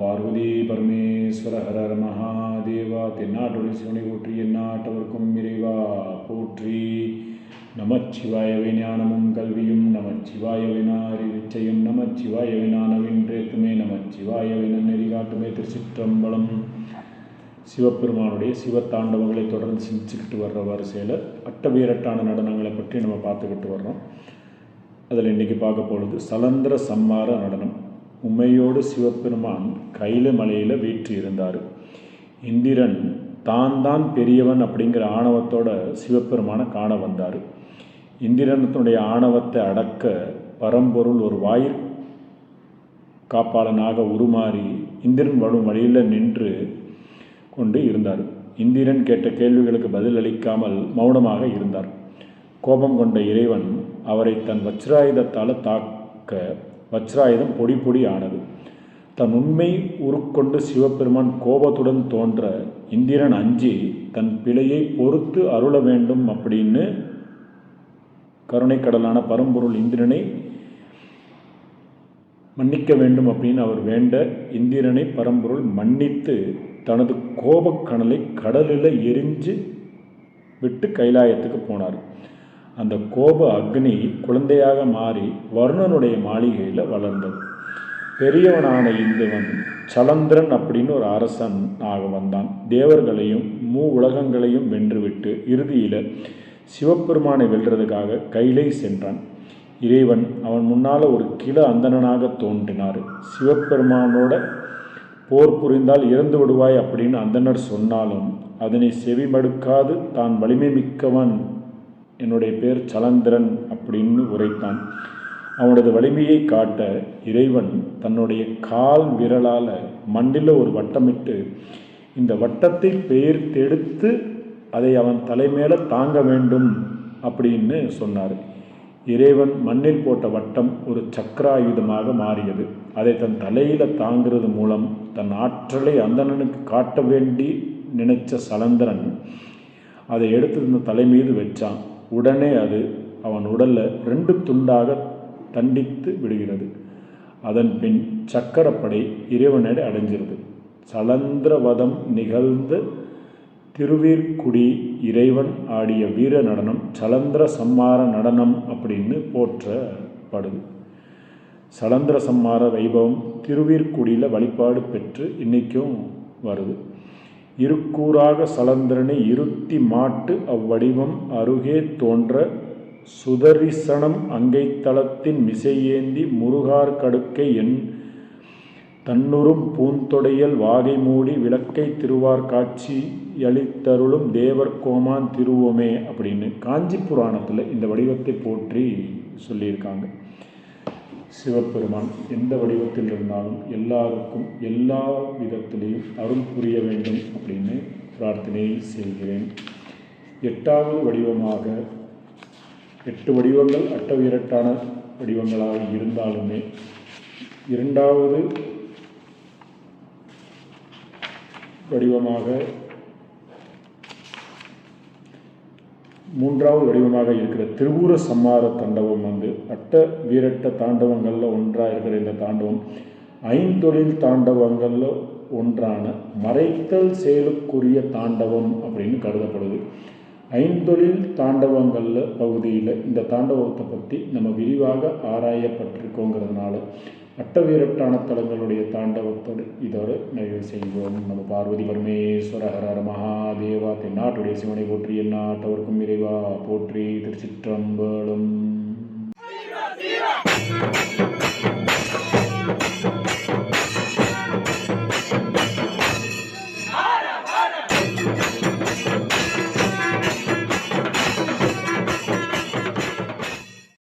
பார்வதி பரமேஸ்வர ஹரர் மகாதேவா தென்னாட்டுடைய சிவனை போற்றி எந்நாட்டவர்க்கும் இறைவா போற்றி. நமச்சிவாயவை ஞானமும் கல்வியும் நமச்சிவாயவை நாரி நிச்சயம் நமச்சிவாயவை நானவின்றேத்துமே நமச்சிவாயவை நன்னெறி காட்டுமே திருச்சிற்றம்பலம். சிவபெருமானுடைய சிவத்தாண்டவங்களை தொடர்ந்து சிந்திச்சுக்கிட்டு வர்ற வரிசையில் அட்டவீரட்டான நடனங்களை பற்றி நம்ம பார்த்துக்கிட்டு வர்றோம். அதில் இன்றைக்கி பார்க்க போகிறது சலந்திர சம்மார நடனம். உமையோடு சிவபெருமான் கைல மலையில் வீற்று இருந்தார். இந்திரன் தான் தான் பெரியவன் அப்படிங்கிற ஆணவத்தோட சிவபெருமானை காண வந்தார். இந்திரனத்துடைய ஆணவத்தை அடக்க பரம்பொருள் ஒரு வாயிற் காப்பாளனாக உருமாறி இந்திரன் வரும் வழியில் நின்று கொண்டு இருந்தார். இந்திரன் கேட்ட கேள்விகளுக்கு பதில் அளிக்காமல் மௌனமாக இருந்தார். கோபம் கொண்ட இறைவன் அவரை தன் வச்சிராயுதத்தால் தாக்க வஜ்ராயுதம் பொடி பொடி ஆனது. தன் உண்மை உருக்கொண்டு சிவபெருமான் கோபத்துடன் தோன்ற இந்திரன் அஞ்சி தன் பிழையை பொறுத்து அருள வேண்டும் அப்படின்னு கருணைக்கடலான பரம்பொருள் இந்திரனை மன்னிக்க வேண்டும் அப்படின்னு அவர் வேண்ட இந்திரனை பரம்பொருள் மன்னித்து தனது கோபக்கணலை கடலில் எரிஞ்சு விட்டு கைலாயத்துக்கு போனார். அந்த கோப அக்னி குழந்தையாக மாறி வருணனுடைய மாளிகையில் வளர்ந்தது. பெரியவனான இந்துவன் சலந்திரன் அப்படின்னு ஒரு அரசன் ஆக வந்தான். தேவர்களையும் மூ உலகங்களையும் வென்றுவிட்டு இறுதியில் சிவபெருமானை வெல்றதுக்காக கைலை சென்றான். இறைவன் அவன் முன்னால் ஒரு கிள அந்தணனாக தோன்றினார். சிவபெருமானோட போர் புரிந்தால் இறந்து விடுவாய் அப்படின்னு அந்தனர் சொன்னாலும் அதனை செவிமடுக்காது தான் வலிமை மிக்கவன் என்னுடைய பேர் சலந்திரன் அப்படின்னு உரைத்தான். அவனது வலிமையை காட்ட இறைவன் தன்னுடைய கால் விரலால் மண்ணில் ஒரு வட்டமிட்டு இந்த வட்டத்தை பெயர்த்தெடுத்து அதை அவன் தலைமேல தாங்க வேண்டும் அப்படின்னு சொன்னார். இறைவன் மண்ணில் போட்ட வட்டம் ஒரு சக்கராயுதமாக மாறியது. அதை தன் தலையில் தாங்கிறது மூலம் தன் ஆற்றலை அந்தணனுக்கு காட்ட வேண்டி நினைச்ச சலந்திரன் அதை எடுத்து தன் தலை மீது வச்சான். உடனே அது அவன் உடலில் ரெண்டு துண்டாக தண்டித்து விடுகிறது. அதன் பின் சக்கரப்படை இறைவனடை அடைஞ்சிருது. சலந்திரவதம் நிகழ்ந்த திருவீர்குடி இறைவன் ஆடிய வீர நடனம் சலந்திர சம்மார நடனம் அப்படின்னு போற்றப்படுது. சலந்திர சம்மார வைபவம் திருவீர்குடியில் வழிபாடு பெற்று இன்றைக்கும் வருது. இருக்கூறாக சலந்திரனை இருத்தி மாட்டு அவ்வடிவம் அருகே தோன்ற சுதரிசனம் அங்கைத்தளத்தின் மிசையேந்தி முருகார் கடுக்கை என் தன்னுறும் பூந்தொடையல் வாகை மூடி விளக்கை திருவார் காட்சி அளித்தருளும் தேவர் கோமான் திருவோமே அப்படின்னு காஞ்சி புராணத்தில் இந்த வடிவத்தை போற்றி சொல்லியிருக்காங்க. சிவபெருமான் எந்த வடிவத்தில் இருந்தாலும் எல்லாருக்கும் எல்லா விதத்திலையும் அருள் புரிய வேண்டும் அப்படின்னு பிரார்த்தனை செய்கிறேன். எட்டாவது வடிவமாக எட்டு வடிவங்கள் அட்டவிரட்டான வடிவங்களாக இருந்தாலுமே இரண்டாவது வடிவமாக மூன்றாவது வடிவமாக இருக்கிற திருவூர சம்மார தாண்டவம் வந்து அட்ட வீரட்ட தாண்டவங்களில் ஒன்றாக இருக்கிற இந்த தாண்டவம் ஐந்தொழில் தாண்டவங்களில் ஒன்றான மறைத்தல் செயலுக்குரிய தாண்டவம் அப்படின்னு கருதப்படுது. ஐந்தொழில் தாண்டவங்களில் பகுதியில் இந்த தாண்டவத்தை பற்றி நம்ம விரிவாக ஆராயப்பட்டிருக்கோங்கிறதுனால அட்டவீரட்டான தலங்களுடைய தாண்டவத்தோடு இதோடு நிறைவு செய்வோம். நம்ம பார்வதி பரமேஸ்வர ஹரர் மகாதேவா. தென்னாட்டுடைய சிவனை போற்றி எந்நாட்டவர்க்கும் இறைவா. போற்றி திருச்சிற்றம்பலம்.